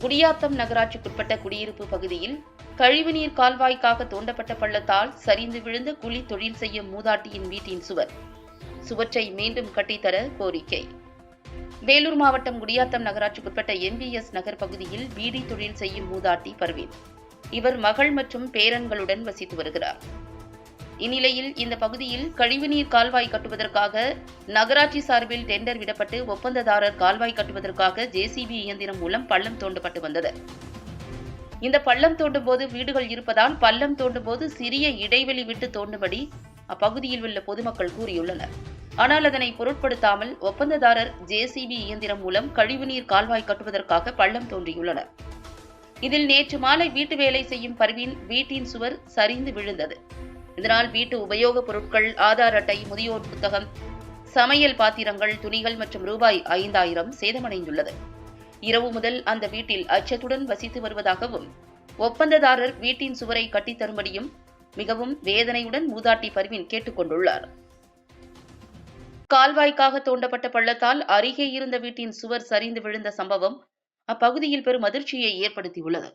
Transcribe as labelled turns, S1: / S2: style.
S1: குடியாத்தம் நகராட்சிக்குட்பட்ட குடியிருப்பு பகுதியில் கழிவுநீர் கால்வாய்க்காக தோண்டப்பட்ட பள்ளத்தால் சரிந்து விழுந்த குழி தொழில் செய்யும் மூதாட்டியின் வீட்டின் சுவர். சுவற்றை மீண்டும் கட்டித்தர கோரிக்கை. வேலூர் மாவட்டம் குடியாத்தம் நகராட்சிக்குட்பட்ட எம்பிஎஸ் நகர் பகுதியில் பீடி தொழில் செய்யும் மூதாட்டி பர்வீன். இவர் மகள் மற்றும் பேரன்களுடன் வசித்து வருகிறார். இந்நிலையில் இந்த பகுதியில் கழிவுநீர் கால்வாய் கட்டுவதற்காக நகராட்சி சார்பில் டெண்டர் விடப்பட்டு ஒப்பந்ததாரர் கால்வாய் கட்டுவதற்காக ஜேசிபி இயந்திரம் மூலம் பள்ளம் தோண்டப்பட்டு வந்தது. இந்த பள்ளம் தோண்டும் போது வீடுகள் இருப்பதால் பள்ளம் தோண்டும் போது சிறிய இடைவெளி விட்டு தோண்டும்படி அப்பகுதியில் உள்ள பொதுமக்கள் கூறியுள்ளனர். ஆனால் அதனை பொருட்படுத்தாமல் ஒப்பந்ததாரர் ஜேசிபி இயந்திரம் மூலம் கழிவுநீர் கால்வாய் கட்டுவதற்காக பள்ளம் தோன்றியுள்ளனர். இதில் நேற்று மாலை வீட்டு வேலை செய்யும் பர்வீன் வீட்டின் சுவர் சரிந்து விழுந்தது. இதனால் வீட்டு உபயோகப் பொருட்கள் ஆதார் அட்டை முதியோர் புத்தகம் சமையல் பாத்திரங்கள் துணிகள் மற்றும் ரூபாய் ஐந்தாயிரம் சேதமடைந்துள்ளது. இரவு முதல் அந்த வீட்டில் அச்சத்துடன் வசித்து வருவதாகவும் ஒப்பந்ததாரர் வீட்டின் சுவரை கட்டித்தரும்படியும் மிகவும் வேதனையுடன் மூதாட்டி பர்வீன் கேட்டுக்கொண்டுள்ளார் கால்வாய்க்காக தோண்டப்பட்ட பள்ளத்தால் அருகே இருந்த வீட்டின் சுவர் சரிந்து விழுந்த சம்பவம் அப்பகுதியில் பெரும் அதிர்ச்சியை ஏற்படுத்தியுள்ளது.